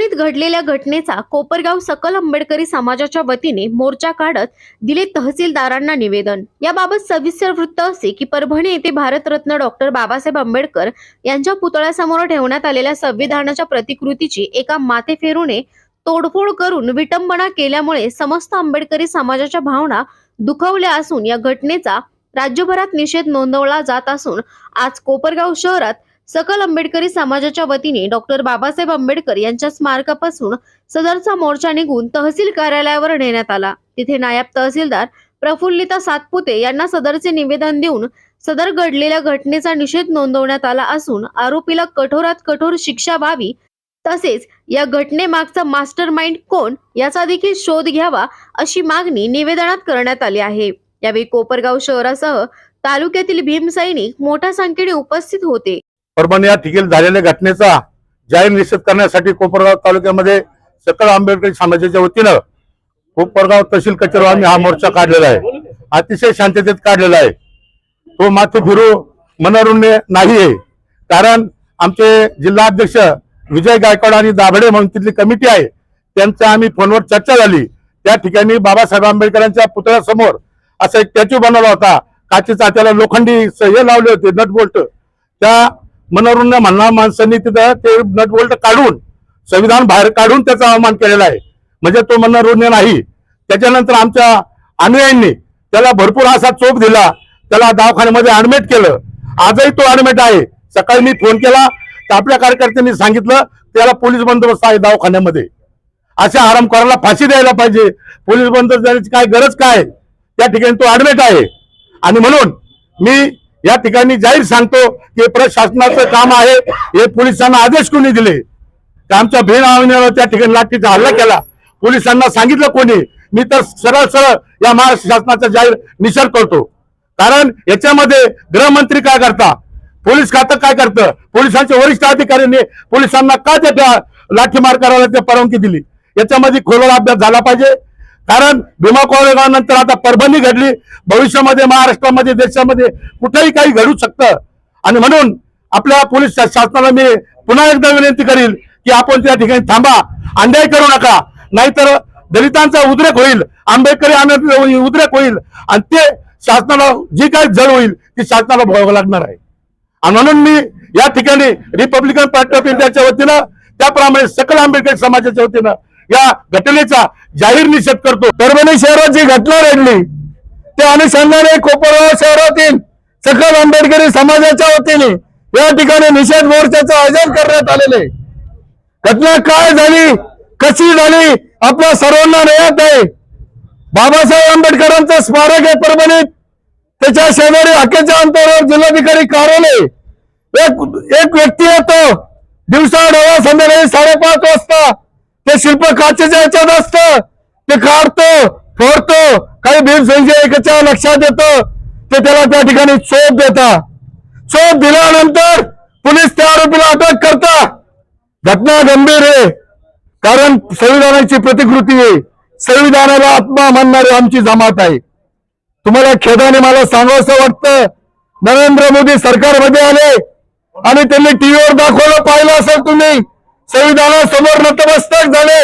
परभणीत घडलेल्या घटनेचा कोपरगाव सकल आंबेडकरी समाजाच्या वतीने मोर्चा काढत दिले तहसीलदारांना निवेदन. याबाबत सविस्तर वृत्त असे की परभणी येथे भारतरत्न डॉक्टर बाबासाहेब आंबेडकर यांच्या पुतळ्यासमोर ठेवण्यात आलेल्या संविधानाच्या प्रतिकृतीची एका माथेफेरूने तोडफोड करून विटंबना केल्यामुळे समस्त आंबेडकरी समाजाच्या भावना दुखवल्या असून या घटनेचा राज्यभरात निषेध नोंदवला जात असून आज कोपरगाव शहरात सकल आंबेडकरी समाजाच्या वतीने डॉक्टर बाबासाहेब आंबेडकर यांच्या स्मारकापासून सदरचा मोर्चा निघून तहसील कार्यालयावर नेण्यात आला. तिथे नायब तहसीलदार प्रफुल्लिता सातपुते यांना सदरचे निवेदन देऊन सदर घडलेल्या घटनेचा निषेध नोंदवण्यात आला असून आरोपीला कठोरात कठोर शिक्षा व्हावी तसेच या घटनेमागचा मास्टर माइंड कोण याचा देखील शोध घ्यावा अशी मागणी निवेदनात करण्यात आली आहे. यावेळी कोपरगाव शहरासह तालुक्यातील भीम सैनिक मोठ्या संख्येने उपस्थित होते. परभणी या ठिकाणी झालेल्या घटनेचा जाहीर निषेध करण्यासाठी कोपरगाव तालुक्यामध्ये सकल आंबेडकरी समाजाच्या वतीनं कोपरगाव तहसील कचेरीवर आम्ही हा मोर्चा काढलेला आहे. अतिशय शांततेत काढलेला आहे. तो मात्र फिरू मनोरुण्य नाही आहे कारण आमचे जिल्हा अध्यक्ष विजय गायकवाड आणि दाभडे म्हणून तिथली कमिटी आहे. त्यांचं आम्ही फोनवर चर्चा झाली. त्या ठिकाणी बाबासाहेब आंबेडकरांच्या पुतळ्यासमोर असा एक स्टॅच्यू बनवला होता. काचेचा त्याला लोखंडी हे लावले होते नटबोल्ट त्या मनोरुण्य म्हणणाऱ्या माणसांनी तिथं ते नट बोल्ट काढून संविधान बाहेर काढून त्याचा अवमान केलेला आहे. म्हणजे तो मनोरुण्य नाही. त्याच्यानंतर आमच्या अनुयायांनी त्याला भरपूर असा चोप दिला. त्याला दवाखान्यामध्ये ऍडमिट केलं. आजही तो ऍडमिट आहे. सकाळी मी फोन केला. तर आपल्या कार्यकर्त्यांनी सांगितलं त्याला पोलीस बंदोबस्त आहे दवाखान्यामध्ये. अशा आरामकाराला फाशी द्यायला पाहिजे. पोलीस बंदोबस्त देण्याची काय गरज काय? त्या ठिकाणी तो ऍडमिट आहे. आणि म्हणून मी या ठिकाणी जाहीर सांगतो की प्रशासनाचं काम आहे. हे पोलिसांना आदेश कोणी दिले? आमच्या बहीण आवण्यावर त्या ठिकाणी लाठीचा हल्ला केला? पोलिसांना सांगितलं कोणी? मी तर सरळ सरळ या महाराष्ट्र शासनाचा जाहीर निषेध करतो. कारण याच्यामध्ये गृहमंत्री काय करता? पोलीस खातं काय करतं? पोलिसांच्या वरिष्ठ अधिकाऱ्यांनी पोलिसांना का त्या लाठीमार करायला ते परवानगी दिली? याच्यामध्ये खोलवर अभ्यास झाला पाहिजे. कारण भीमा कोरेगावनंतर आता परभणी घडली. भविष्यामध्ये महाराष्ट्रामध्ये देशामध्ये कुठेही काही घडू शकतं. आणि म्हणून आपल्या पोलीस शासनाला मी पुन्हा एकदा विनंती करील की आपण त्या ठिकाणी थांबा. अन्याय करू नका. नाहीतर दलितांचा उद्रेक होईल. आंबेडकरी आंबेडकरी उद्रेक होईल. आणि ते शासनाला जी काही जड होईल ती शासनाला भोगावं लागणार आहे. आणि म्हणून मी या ठिकाणी रिपब्लिकन पार्टी ऑफ इंडियाच्या वतीनं त्याप्रमाणे सकल आंबेडकर समाजाच्या वतीनं या घटनेचा जाहीर निषेध करतो. परभणी शहरात जी घटना घडली त्या अनुषंगाने कोपरगाव शहरातील सकल आंबेडकरी समाजाच्या वतीने या ठिकाणी निषेध मोर्चाचं आयोजन करण्यात आलेले घटना काय झाली कशी झाली आपल्या सर्वांना नयात आहे. बाबासाहेब आंबेडकरांचं स्मारक आहे परभणीत. त्याच्या शेजारी हाकेच्या अंतरावर जिल्हाधिकारी कार्यालय. एक एक व्यक्ती येतो. दिवसा डोळा संध्याकाळी साडेपाच वाजता ते शिल्प काचेच्या याच्यात असतं. ते काढतो फोडतो काही भीम संशयकाच्या लक्षात येतं. ते त्याला त्या ठिकाणी चोप देता चोप दिल्यानंतर पोलीस त्या आरोपीला अटक करता घटना गंभीर आहे. कारण संविधानाची प्रतिकृती आहे. संविधानाला आत्मा मानणारी आमची जमात आहे. तुम्हाला खेदाने मला सांगावंसं वाटतं. नरेंद्र मोदी सरकारमध्ये आले आणि त्यांनी टीव्हीवर दाखवलं पाहिलं असेल तुम्ही. संविधानासमोर नतमस्तक झाले.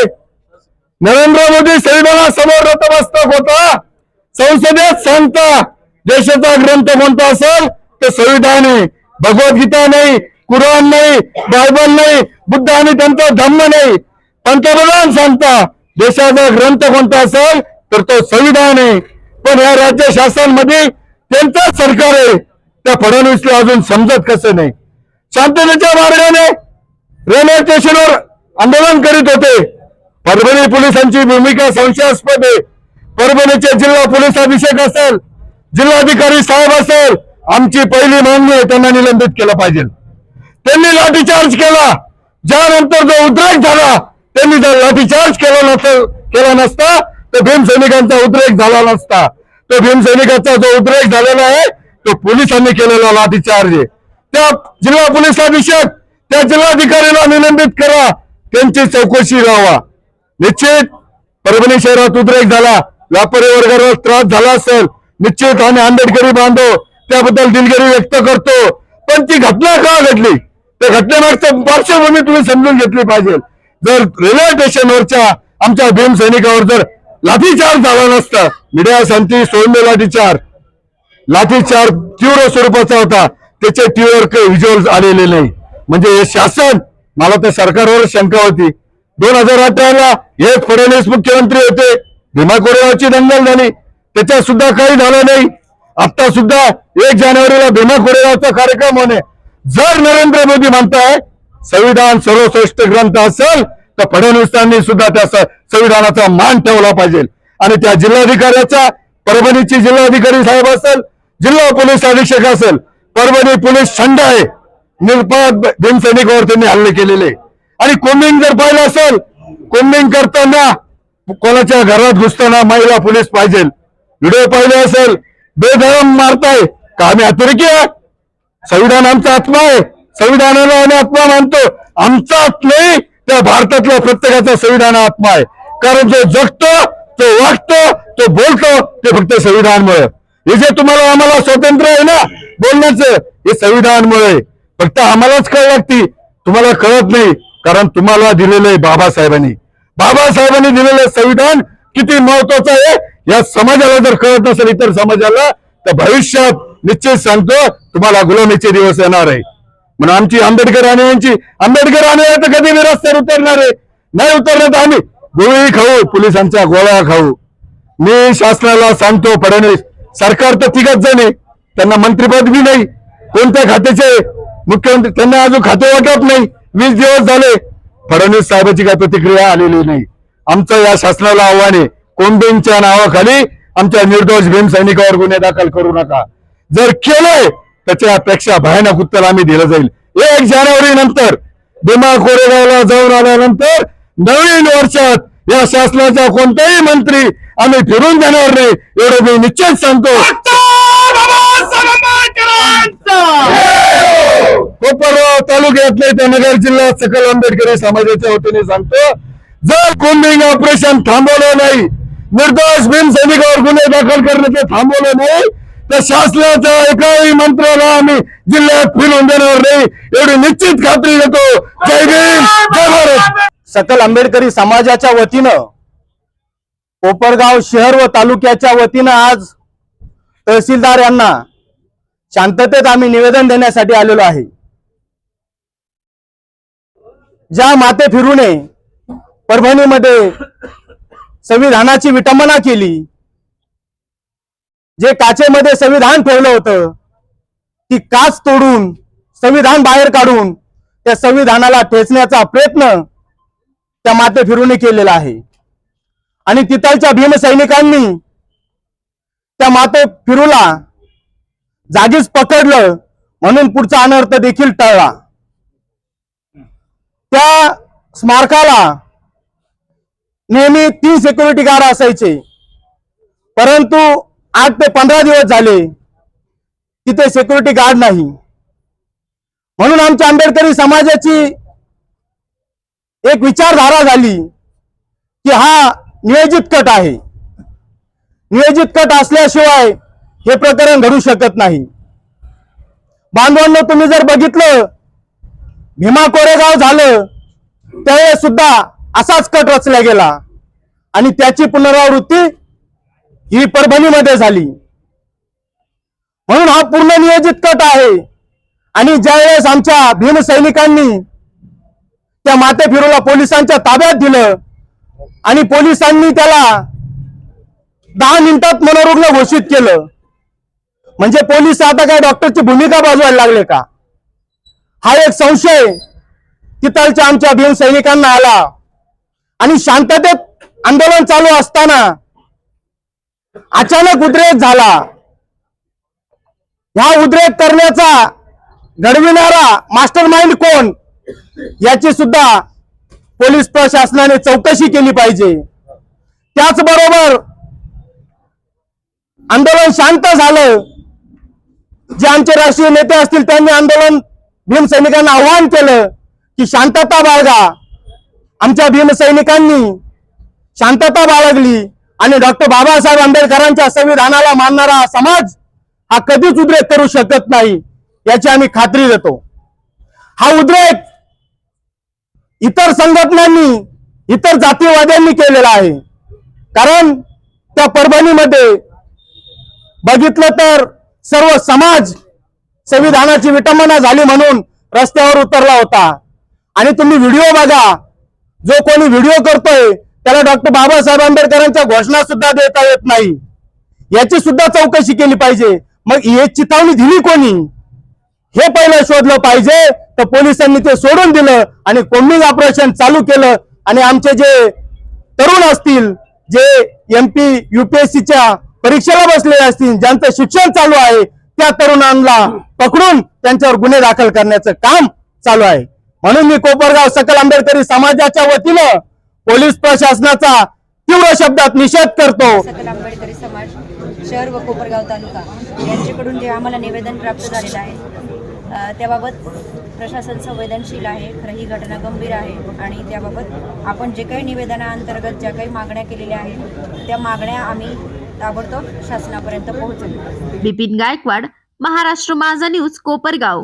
नरेंद्र मोदी संविधानासमोर नतमस्तक होता. संसदेत सांगता देशाचा ग्रंथ कोणता असेल तर संविधान आहे. भगवद्गीता नाही कुराण नाही बायबल नाही बुद्ध आणि त्यांचा धम्म नाही. पंतप्रधान सांगता देशाचा ग्रंथ कोणता असेल तर तो संविधान आहे. पण या राज्य शासनामध्ये त्यांचंच सरकार आहे. त्या फडणवीसला अजून समजत कसं नाही. शांततेच्या मार्गाने रेल्वे स्टेशनवर आंदोलन करीत होते. परभणी पोलिसांची भूमिका संशयास्पद आहे. परभणीचे जिल्हा पोलीस अभिषेक असेल जिल्हाधिकारी साहेब असेल आमची पहिली मागणी आहे त्यांना निलंबित केलं पाहिजे. त्यांनी लाठीचार्ज केला. ज्यानंतर जो उद्रेक झाला त्यांनी जर लाठीचार्ज केला नसेल केला नसता तर भीमसैनिकांचा उद्रेक झाला नसता. तो भीमसैनिकांचा जो उद्रेक झालेला आहे तो पोलिसांनी केलेला लाठीचार्ज आहे. त्या जिल्हा पोलीस अधीक्षक त्या जिल्हाधिकाऱ्यांना निलंबित करा. त्यांची चौकशी लावा निश्चित परभणी शहरात उद्रेक झाला. व्यापारी वर्गाला त्रास झाला असेल. निश्चित आम्ही आंबेडकरी बांधव. त्याबद्दल दिलगिरी व्यक्त करतो. पण ती घटना का घडली? त्या घटनेमागचं पार्श्वभूमी तुम्ही समजून घेतली पाहिजे. जर रेल्वे स्टेशनवरच्या आमच्या भीम सैनिकावर जर लाठीचार्ज झाला नसता मीडिया सांगते सोडले लाठीचार लाठीचार तीव्र स्वरूपाचा होता. त्याचे टीव्हीवर काही व्हिज्युअल आलेले नाही. म्हणजे हे शासन मला तर सरकारवर शंका होती. दोन हजार अठराला हे फडणवीस मुख्यमंत्री होते. भीमा कोरेगावची दंगल झाली. त्याच्यात सुद्धा काही झालं नाही. आता सुद्धा एक जानेवारीला भीमा कोरेगावचा कार्यक्रम होणे. जर नरेंद्र मोदी म्हणताय संविधान सर्वश्रेष्ठ ग्रंथ असेल तर फडणवीसांनी सुद्धा त्या संविधानाचा मान ठेवला पाहिजे. आणि त्या जिल्हाधिकाऱ्याचा परभणीची जिल्हाधिकारी साहेब असेल जिल्हा पोलीस अधीक्षक असेल परभणी पोलीस थंड आहे. निरपराध भीमसैनिकावर त्यांनी हल्ले केलेले. आणि कोम्बिंग जर पाहिलं असेल कोम्बिंग करताना कोणाच्या घरात घुसताना महिला पोलीस पाहिजे. व्हिडिओ पाहिले असेल बेधरम मारताय. का आम्ही अतिरेकी आहे संविधान आमचा आत्मा आहे. संविधानाला आम्ही आत्मा मानतो. आमचा नाही त्या भारतातल्या प्रत्येकाचा संविधान आत्मा आहे. कारण जो जगतो तो वागतो तो बोलतो ते फक्त संविधानमुळे. हे जे तुम्हाला आम्हाला स्वातंत्र्य आहे ना बोलण्याचं हे संविधानमुळे. आहे. फक्त आम्हालाच कळ लागती. तुम्हाला कळत नाही कारण तुम्हाला दिलेलं आहे बाबासाहेबांनी. बाबासाहेबांनी दिलेलं संविधान किती महत्वाचं आहे या समाजाला जर कळत नसेल इतर समाजाला तर भविष्यात निश्चित सांगतो तुम्हाला गुलामीचे दिवस येणार आहे. म्हणून आमची आंबेडकर आणि यांची आंबेडकर आणि तर कधी मी रस्त्यावर उतरणार आहे. नाही उतरणार तर आम्ही गोळी खाऊ पोलिसांच्या गोळ्या खाऊ. मी शासनाला सांगतो फडणवीस सरकार तर तिघच जण आहे. त्यांना मंत्रिपद बी नाही. कोणत्या खात्याचे मुख्यमंत्री त्यांना अजून खाते वाटत नाही. वीस दिवस झाले. फडणवीस साहेबांची काही प्रतिक्रिया आलेली नाही. आमचं या शासनाला आव्हान आहे. कोंबेंच्या नावाखाली आमच्या निर्दोष भीम सैनिकावर गुन्हे दाखल करू नका. जर केलंय त्याच्यापेक्षा भयानक उत्तर आम्ही दिलं जाईल. एक जानेवारी नंतर भीमा कोरेगावला जाऊन आल्यानंतर नवीन वर्षात या शासनाचा कोणताही मंत्री आम्ही फिरून जाणार नाही. एवढं मी निश्चित सांगतो. कोपरगाव तालुक्यातले त्या नगर जिल्हा सकल आंबेडकरी समाजाच्या वतीने सांगतो जर कोम्बिंग ऑपरेशन थांबवलं नाही निर्दोष भीम सैनिकावर गुन्हे दाखल करण्याचे थांबवलं नाही तर शासनाच्या एकाही मंत्र्याला आम्ही जिल्ह्यात फिरून देणार नाही एवढी निश्चित खात्री देतो. जय भीम जय भारत. सकल आंबेडकरी समाजाच्या वतीनं कोपरगाव शहर व तालुक्याच्या वतीनं आज तहसीलदार यांना शांततेत आम्ही निवेदन देण्यासाठी आलेलो आहे. ज्या माते फिरूने परभणीमध्ये संविधानाची विटंबना केली जे काचेमध्ये संविधान ठेवलं होतं ती काच तोडून संविधान बाहेर काढून त्या संविधानाला ठेचण्याचा प्रयत्न त्या माते फिरूने केलेला आहे. आणि तिथलच्या भीमसैनिकांनी त्या माते फिरूला जागीच पकडलं म्हणून पुढचा अनर्थ देखील टळला. त्या स्मारकाला नेहमी तीन सिक्युरिटी गार्ड असायचे. परंतु आठ ते पंधरा दिवस झाले तिथे सिक्युरिटी गार्ड नाही. म्हणून आमच्या आंबेडकरी समाजाची एक विचारधारा झाली की हा नियोजित कट आहे. नियोजित कट असल्याशिवाय हे प्रकरण घडू शकत नाही. बांधवांना तुम्ही जर बघितलं भीमा कोरेगाव झालं त्यावेळेस सुद्धा असाच कट रचला गेला. आणि त्याची पुनरावृत्ती ही परभणीमध्ये झाली. म्हणून हा पूर्ण नियोजित कट आहे. आणि ज्यावेळेस आमच्या भीम सैनिकांनी त्या माते फिरूला पोलिसांच्या ताब्यात दिलं आणि पोलिसांनी त्याला दहा मिनिटात मनोरुग्ण घोषित केलं म्हणजे पोलीस आता काय डॉक्टरची भूमिका बाजवायला लागले का? हा एक संशय तिथलच्या आमच्या भीम सैनिकांना आला. आणि शांततेत आंदोलन चालू असताना अचानक उद्रेक झाला. ह्या उद्रेक करण्याचा घडविणारा मास्टर माइंड कोण? याची सुद्धा पोलीस प्रशासनाने चौकशी केली पाहिजे. त्याचबरोबर आंदोलन शांत झालं. जे आमचे राष्ट्रीय नेते असतील त्यांनी आंदोलन भीम सैनिकांना आवाहन केलं की शांतता बाळगा. आमच्या भीम सैनिकांनी शांतता बाळगली आणि डॉक्टर बाबासाहेब आंबेडकरांच्या संविधानाला मानणारा समाज हा कधीच उद्रेक करू शकत नाही याची आम्ही खात्री देतो. हा उद्रेक इतर संघटनांनी इतर जातीवाद्यांनी केलेला आहे. कारण त्या परभणीमध्ये बघितलं तर सर्व समाज संविधानाची विटंबना झाली म्हणून रस्त्यावर उतरला होता. आणि तुम्ही व्हिडिओ बघा. जो कोणी व्हिडिओ करतोय त्याला डॉक्टर बाबासाहेब आंबेडकरांच्या घोषणा सुद्धा देता येत नाही. याची सुद्धा चौकशी केली पाहिजे. मग हे चिथावणी दिली कोणी? हे पहिलं शोधलं पाहिजे. तर पोलिसांनी ते सोडून दिलं आणि कोम्बिंग ऑपरेशन चालू केलं. आणि आमचे जे तरुण असतील जे एमपी युपीएससीच्या परीक्षेला बसलेले असतील ज्यांचं शिक्षण चालू आहे त्या तरुणांना पकडून त्यांच्यावर गुन्हे दाखल करण्याचं काम चालू आहे. म्हणून मी कोपरगाव सकल आंबेडकरी समाजाच्या वतीनं पोलीस प्रशासनाचा तीव्र शब्दात निषेध करतो. सकल आंबेडकरी समाज शहर व कोपरगाव तालुका यांच्याकडून जे आम्हाला निवेदन प्राप्त झालेलं आहे त्याबाबत प्रशासन संवेदनशील आहे खरं ही घटना गंभीर आहे आणि त्याबाबत आपण जे काही निवेदनाअंतर्गत ज्या काही मागण्या केलेल्या आहेत त्या मागण्या आम्ही ताबडतोब शासनापर्यंत पोहोचेल. बिपिन गायकवाड महाराष्ट्र माझा न्यूज कोपरगाव.